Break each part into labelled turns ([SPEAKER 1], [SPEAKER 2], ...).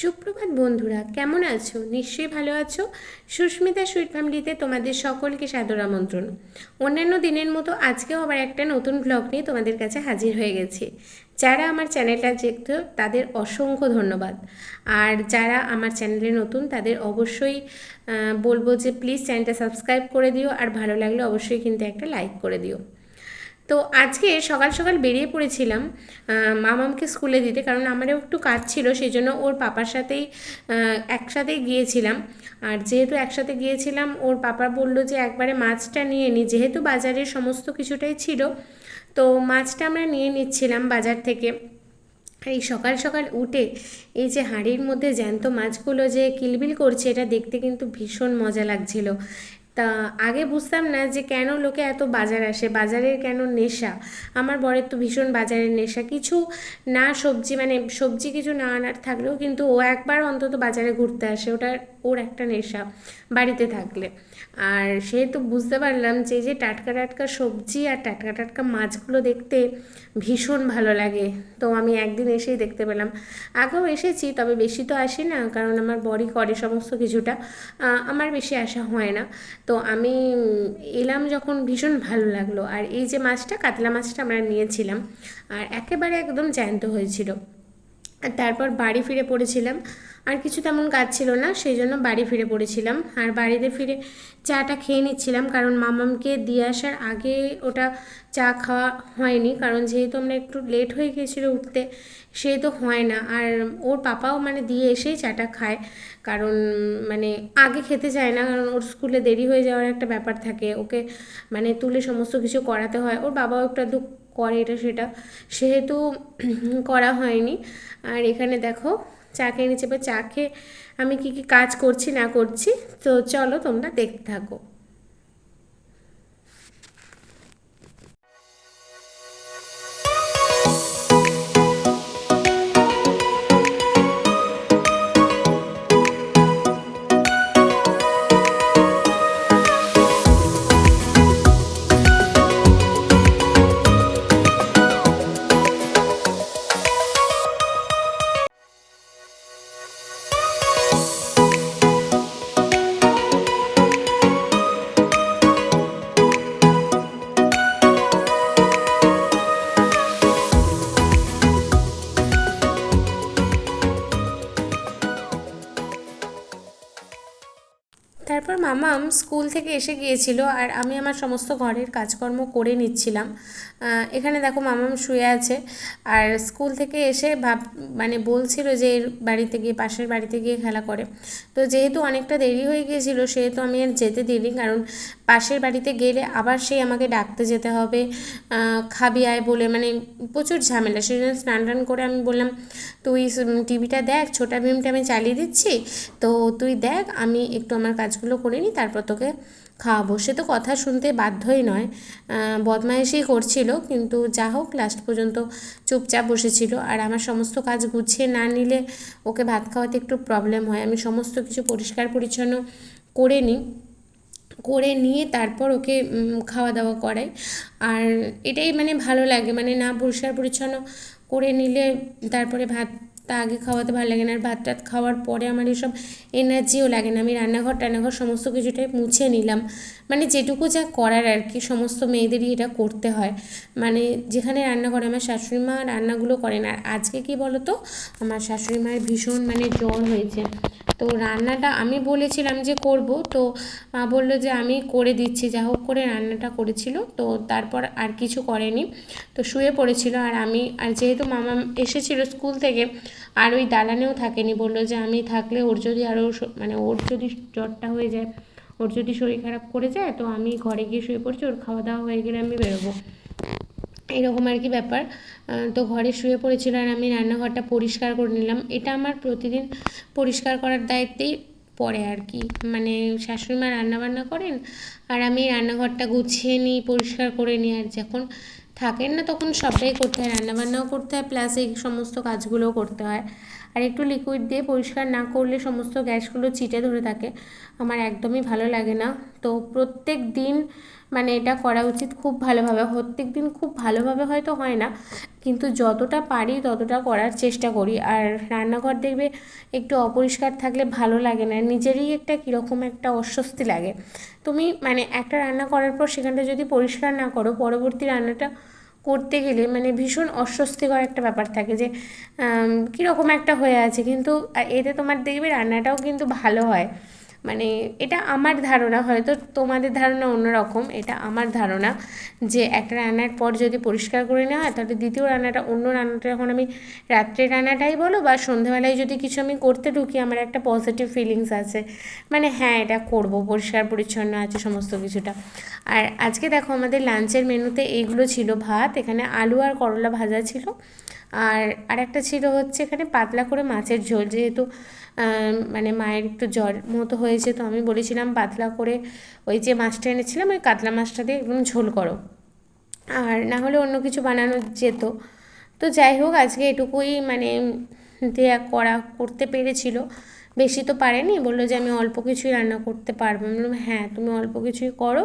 [SPEAKER 1] সুপ্রভাত বন্ধুরা, কেমন আছো? নিশ্চয়ই ভালো আছো। সুস্মিতা সুইট ফ্যামিলিতে তোমাদের সকলকে সাদর আমন্ত্রণ। অন্যান্য দিনের মতো আজকেও আবার একটা নতুন ব্লগ নিয়ে তোমাদের কাছে হাজির হয়ে গেছি। যারা আমার চ্যানেলটা দেখতো তাদের অসংখ্য ধন্যবাদ। আর যারা আমার চ্যানেলে নতুন, তাদের অবশ্যই বলব যে প্লিজ চ্যানেলটা সাবস্ক্রাইব করে দিও। আর ভালো লাগলে অবশ্যই কিন্তু একটা লাইক করে দিও। তো আজকে সকাল সকাল বেরিয়ে পড়েছিলাম মামামকে স্কুলে দিতে কারণ আমারও একটু কাজ ছিল সেই জন্য ওর পাপার সাথেই আহ, একসাথেই গিয়েছিলাম। আর যেহেতু একসাথে গিয়েছিলাম ওর পাপা বলল যে একবারে মাছটা নিয়ে নিই যেহেতু বাজারের সমস্ত কিছুটাই ছিল তো মাছটা আমরা নিয়ে নিচ্ছিলাম বাজার থেকে। এই সকাল সকাল উঠে এই যে হাঁড়ির মধ্যে জ্যান্ত মাছগুলো যে কিলবিল করছে এটা দেখতে কিন্তু ভীষণ মজা লাগছিল। তা আগে বুঝতাম না যে কেন লোকে এত বাজার আসে, বাজারের কেন নেশা? আমার বরের তো ভীষণ বাজারের নেশা। কিছু না সবজি মানে সবজি কিছু না আনার থাকলেও কিন্তু ও একবার অন্তত বাজারে ঘুরতে আসে। ওটা ওর একটা নেশা বাড়িতে থাকলে। আর সেহেতু বুঝতে পারলাম যে যে টাটকা টাটকা সবজি আর টাটকা টাটকা মাছগুলো দেখতে ভীষণ ভালো লাগে। তো আমি একদিন এসেই দেখতে পেলাম। আগেও এসেছি, তবে বেশি তো আসি না, কারণ আমার বড়ি করে সমস্ত কিছুটা। আমার বেশি আসা হয় না। তো আমি এলাম যখন ভীষণ ভালো লাগল। আর এই যে মাছটা, কাতলা মাছটা আমরা নিয়েছিলাম, আর একেবারে একদম জ্যান্ত হয়েছিল। আর তারপর বাড়ি ফিরে পড়েছিলাম। আর কিছু তেমন কাজ ছিল না, সেই জন্য বাড়ি ফিরে পড়েছিলাম। আর বাড়িতে ফিরে চাটা খেয়ে নিচ্ছিলাম, কারণ মামামকে দিয়ে আসার আগে ওটা চা খাওয়া হয়নি, কারণ যেহেতু আমরা একটু লেট হয়ে গিয়েছিল উঠতে, সেহেতু হয় না। আর ওর পাপাও মানে দিয়ে এসেই চাটা খায়, কারণ মানে আগে খেতে চায় না, কারণ ওর স্কুলে দেরি হয়ে যাওয়ার একটা ব্যাপার থাকে। ওকে মানে তুলে সমস্ত কিছু করাতে হয়। ওর বাবাও একটু আধটু করে এটা সেটা। সেহেতু করা হয়নি। আর এখানে দেখো, চা খেয়ে বা চাকে আমি কি কি কাজ করছি না করছি, তো চলো তোমরা দেখতে থাকো। মামাম স্কুল থেকে এসে গিয়েছিল আর আমি আমার সমস্ত ঘরের কাজকর্ম করে নিচ্ছিলাম। এখানে দেখো মামাম শুয়ে আছে আর স্কুল থেকে এসে ভাব মানে বলছিল যে এর বাড়িতে গিয়ে, পাশের বাড়িতে গিয়ে খেলা করে। তো যেহেতু অনেকটা দেরি হয়ে গিয়েছিল, সেহেতু আমি আর যেতে দিইনি কারণ পাশের বাড়িতে গেলে আবার সেই আমাকে ডাকতে যেতে হবে খাবি আয় বলে মানে প্রচুর ঝামেলা। সেই জন্য স্নান টান করে আমি বললাম, তুই টিভিটা দেখ, ছোটা ভীমটা আমি চালিয়ে দিচ্ছি, তো তুই দেখ, আমি একটু আমার কাজগুলো করে নিই তারপর তোকে খাওয়াবো। সে তো কথা শুনতে বাধ্যই নয়। বদমাইশি করছিল, কিন্তু যা হোক লাস্ট পর্যন্ত চুপচাপ বসেছিল। আর আমার সমস্ত কাজ গুছিয়ে না নিলে ওকে ভাত খাওয়াতে একটু প্রবলেম হয়। আমি সমস্ত কিছু পরিষ্কার পরিচ্ছন্ন করে নিই। করে নিয়ে তারপর ওকে খাওয়া দাওয়া করাই। আর এটাই মানে ভালো লাগে। মানে না পরিষ্কার পরিচ্ছন্ন করে নিলে তারপরে ভাতটা আগে খাওয়াতে ভালো লাগে না। আর ভাত টাত খাওয়ার পরে আমার এসব এনার্জিও লাগে না। আমি রান্নাঘর, টান্নাঘর সমস্ত কিছুটাই মুছে নিলাম। মানে যেটুকু যা করার আর কি, সমস্ত মেয়েদেরই এটা করতে হয়। মানে যেখানে রান্না করে, আমার শাশুড়ি মা রান্নাগুলো করেন আর আজকে কি বলো তো আমার শাশুড়ি মায়ের ভীষণ মানে জ্বর হয়েছে। তো রান্নাটা আমি বলেছিলাম যে করব, তো মা বলল যে আমি করে দিচ্ছি, যা হোক করে রান্নাটা করেছিল, তো তারপর আর কিছু করেনি, তো শুয়ে পড়েছিল। আর আমি, আর যেহেতু মামা এসেছিল স্কুল থেকে, আর ওই দালানেও থাকেনি, বলল যে আমি থাকলে ওর যদি আরও মানে ওর যদি জ্বরটা হয়ে যায়, ওর যদি শরীর খারাপ করে যায়, তো আমি ঘরে গিয়ে শুয়ে পড়ছি, ওর খাওয়া দাওয়া হয়ে গেলে আমি বেরোবো। এরকম আর কি ব্যাপার। তো ঘরে শুয়ে পড়েছিল আর আমি রান্নাঘরটা পরিষ্কার করে নিলাম। এটা আমার প্রতিদিন পরিষ্কার করার দায়িত্বেই পড়ে আর কি। মানে শাশুড়ি মা রান্নাবান্না করেন আর আমি রান্নাঘরটা গুছিয়ে নিই, পরিষ্কার করে নিই। আর যখন থাকেন না তখন সবটাই করতে হয়, রান্নাবান্নাও করতে হয় প্লাস এই সমস্ত কাজগুলোও করতে হয়। আর একটু লিকুইড দিয়ে পরিষ্কার না করলে সমস্ত গ্যাসগুলো চিটে ধরে থাকে। আমার একদমই ভালো লাগে না। তো প্রত্যেক দিন মানে এটা করা উচিত খুব ভালোভাবে। প্রত্যেক দিন খুব ভালোভাবে হয়তো হয় না, কিন্তু যতটা পারি ততটা করার চেষ্টা করি। আর রান্নাঘর দেখবে একটু অপরিষ্কার থাকলে ভালো লাগে না, নিজেরই একটা কীরকম একটা অস্বস্তি লাগে। তুমি মানে একটা রান্না করার পর সেখানটা যদি পরিষ্কার না করো, পরবর্তী রান্নাটা করতে গেলে মানে ভীষণ অস্বস্তিকর একটা ব্যাপার থাকে যে কীরকম একটা হয়ে আছে। কিন্তু এতে তোমার দেখবে রান্নাটাও কিন্তু ভালো হয়। মানে এটা আমার ধারণা, হয়তো তোমাদের ধারণা অন্যরকম, এটা আমার ধারণা যে একটা রান্নার পর যদি পরিষ্কার করে নেওয়া হয়, তাহলে দ্বিতীয় রান্নাটা, অন্য রান্নাটা যখন আমি রাত্রের রান্নাটাই বলো বা সন্ধ্যেবেলায় যদি কিছু আমি করতে ঢুকি, আমার একটা পজিটিভ ফিলিংস আছে। মানে হ্যাঁ এটা করব, পরিষ্কার পরিচ্ছন্ন আছে সমস্ত কিছুটা। আর আজকে দেখো আমাদের লাঞ্চের মেনুতে এইগুলো ছিল ভাত, এখানে আলু আর করলা ভাজা ছিল। আর আরেকটা ছিল হচ্ছে এখানে পাতলা করে মাছের ঝোল, যেহেতু মানে মায়ের একটু জ্বর মতো হয়েছে তো আমি বলেছিলাম, পাতলা করে ওই যে মাছটা এনেছিলাম, ওই কাতলা মাছটা দিয়ে একদম ঝোল করো। আর না হলে অন্য কিছু বানানো যেত। তো যাই হোক, আজকে এটুকুই মানে দেয়া করা করতে পেরেছিল। বেশি তো পারেনি, বলল যে আমি অল্প কিছুই রান্না করতে পারব। বললাম হ্যাঁ তুমি অল্প কিছুই করো।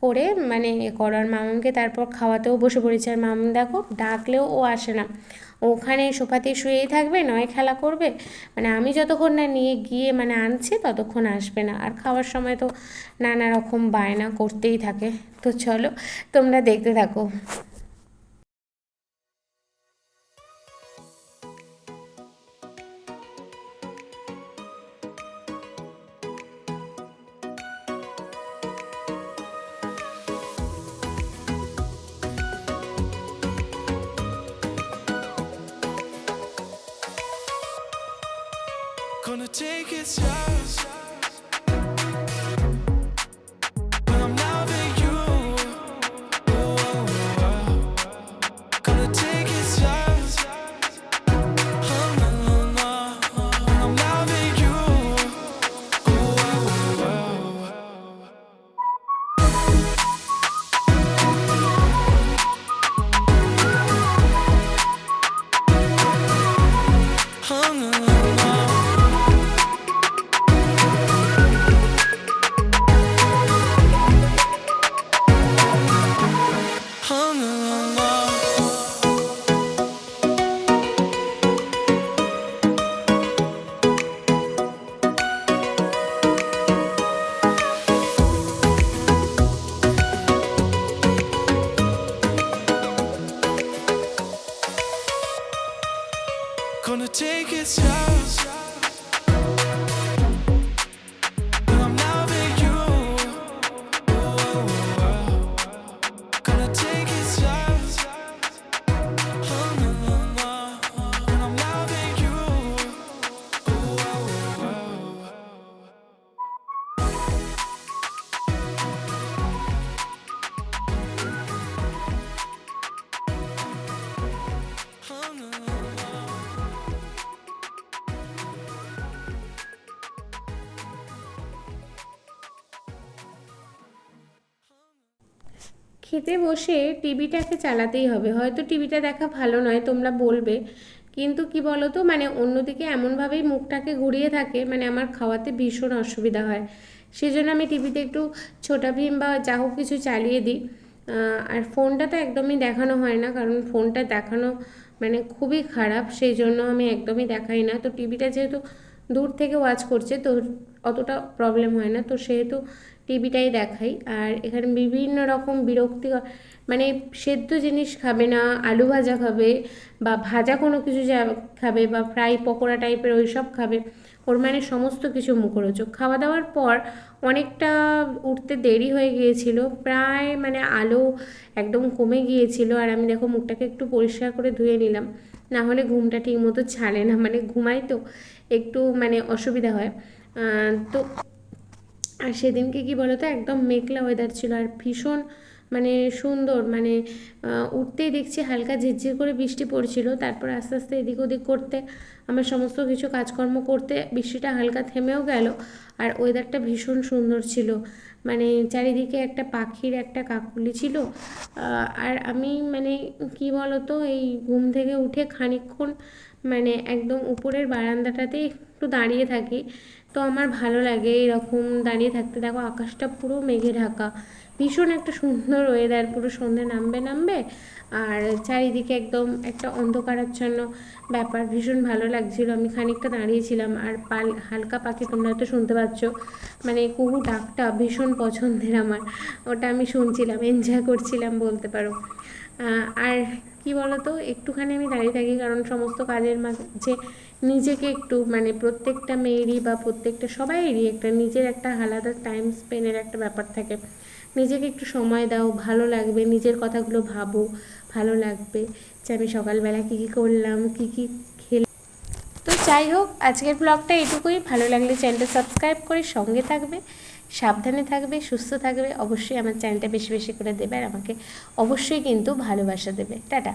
[SPEAKER 1] করে মানে এ করো। আর মামাকে তারপর খাওয়াতেও বসে পড়েছে। আর মামুন দেখো, ডাকলেও ও আসে না। ওখানে সোফাতে শুয়েই থাকবে, নয় খেলা করবে। মানে আমি যতক্ষণ না নিয়ে গিয়ে মানে আনছি, ততক্ষণ আসবে না। আর খাওয়ার সময় তো নানা রকম বায়না করতেই থাকে। তো চলো, তোমরা দেখতে থাকো।
[SPEAKER 2] Gonna take it slow. Gonna take it slow.
[SPEAKER 1] খেতে বসে টিভিটাকে চালাতেই হবে। হয়তো টিভিটা দেখা ভালো নয়, তোমরা বলবে। কিন্তু কি বলো তো মানে অন্যদিকে এমনভাবেই মুখটাকে ঘুরিয়ে থাকে মানে আমার খাওয়াতে ভীষণ অসুবিধা হয়। সেই জন্য আমি টিভিতে একটু ছোটা ভীম বা যা হোক কিছু চালিয়ে দিই। আর ফোনটা তো একদমই দেখানো হয় না, কারণ ফোনটা দেখানো মানে খুবই খারাপ সেই জন্য আমি একদমই দেখাই না। তো টিভিটা যেহেতু দূর থেকে ওয়াচ করছে, তো অতটা প্রবলেম হয় না। তো সেহেতু টিভিটাই দেখাই। আর এখানে বিভিন্ন রকম বিরক্তিকর মানে সেদ্ধ জিনিস খাবে না, আলু ভাজা খাবে বা ভাজা কোনো কিছু যা খাবে বা ফ্রাই পকোড়া টাইপের ওই সব খাবে, ওর মানে সমস্ত কিছু মুখরোচক। খাওয়া দাওয়ার পর অনেকটা উঠতে দেরি হয়ে গিয়েছিল, প্রায় মানে আলো একদম কমে গিয়েছিল আর আমি দেখো মুখটাকে একটু পরিষ্কার করে ধুয়ে নিলাম, না হলে ঘুমটা ঠিক মতো ছাড়ে না মানে ঘুমাই তো একটু মানে অসুবিধা হয়। তো আর সেদিনকে কি বলতো, একদম মেঘলা ওয়েদার ছিল আর ভীষণ মানে সুন্দর মানে উঠতেই দেখছি হালকা ঝিরঝির করে বৃষ্টি পড়ছিল। তারপর আস্তে আস্তে এদিক ওদিক করতে, আমার সমস্ত কিছু কাজকর্ম করতে বৃষ্টিটা হালকা থেমেও গেল আর ওয়েদারটা ভীষণ সুন্দর ছিল। মানে চারিদিকে একটা পাখির একটা কাকুলি ছিল। আর আমি মানে কি বলতো, এই ঘুম থেকে উঠে খানিকক্ষণ মানে একদম উপরের বারান্দাটাতেই একটু দাঁড়িয়ে থাকি। তো আমার ভালো লাগে এরকম দাঁড়িয়ে থাকতে। দেখো, আকাশটা পুরো মেঘে ঢাকা। ভীষণ একটা সুন্দর ওয়েদার পুরো সন্ধে নামবে নামবে। আর চারিদিকে একদম একটা অন্ধকারাচ্ছন্ন ব্যাপার, ভীষণ ভালো লাগছিল। আমি খানিকটা দাঁড়িয়েছিলাম আর পাল, হালকা পাখি তোমরা হয়তো শুনতে পাচ্ছ। মানে কুহু ডাকটা ভীষণ পছন্দের আমার। ওটা আমি শুনছিলাম এনজয় করছিলাম বলতে পারো। আর কি বলতো, একটুখানি আমি দাঁড়িয়ে থাকি কারণ সমস্ত কাজের মাঝে নিজেকে একটু মানে প্রত্যেকটা মেয়েরই বা প্রত্যেকটা সবাইয়েরই একটা নিজের একটা আলাদা টাইম স্পেনের একটা ব্যাপার থাকে। নিজেকে একটু সময় দাও, ভালো লাগবে, নিজের কথাগুলো ভাবো, ভালো লাগবে যে আমি সকালবেলা কী কী করলাম, কী কী খেলাম তো যাই হোক, আজকের ব্লগটা এটুকুই ভালো লাগলে চ্যানেলটা সাবস্ক্রাইব করে সঙ্গে থাকবে, সাবধানে থাকবে, সুস্থ থাকবে। অবশ্যই আমার চ্যানেলটা বেশি বেশি করে দেবে আর আমাকে অবশ্যই কিন্তু ভালোবাসা দেবে। টাটা।